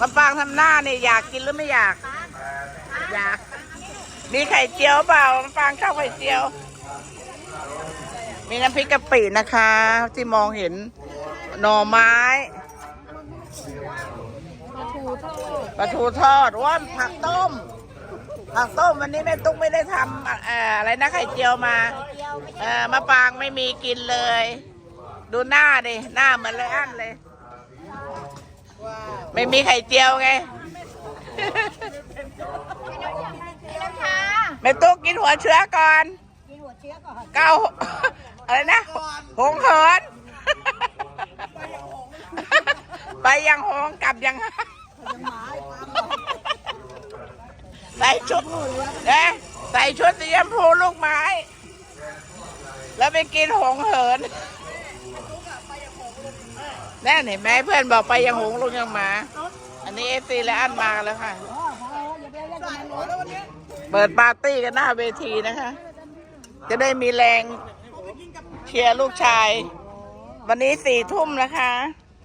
มะปางทำหน้าเนี่ยอยากกินหรือไม่อยาก อยาก มีไข่เจียวเปล่ามะปางชอบไข่เจียว มีน้ำพริกกะปินะคะ ที่มองเห็นหน่อไม้ปลาทูทอดว่าผักต้ม ผักต้มวันนี้แม่ตุ๊กไม่ได้ทำอะไรนะไข่เจียวมาเออมะปางไม่มีกินเลย ดูหน้าดิหน้าเหมือนเลยอันเลย ไม่มีไข่เจียวไงน้ำชาแม่ตุ๊กกินหัวเชื้อก่อนกินหัวเชื้อก่อนเก้าอะไรนะ หงเหินไปยังหงกลับยังใส่ชุดเอ๊ะใส่ชุดสีชมพูลูกไม้ แล้วไปกินหงเหิน แน่เห็นไหมเพื่อนบอกไปยังหงลุงยังหมา อันนี้เอฟซีและอันมากันแล้วค่ะ เปิดปาร์ตี้กันหน้าเวทีนะคะ จะได้มีแรงเชียร์ลูกชาย วันนี้สี่ทุ่มนะคะ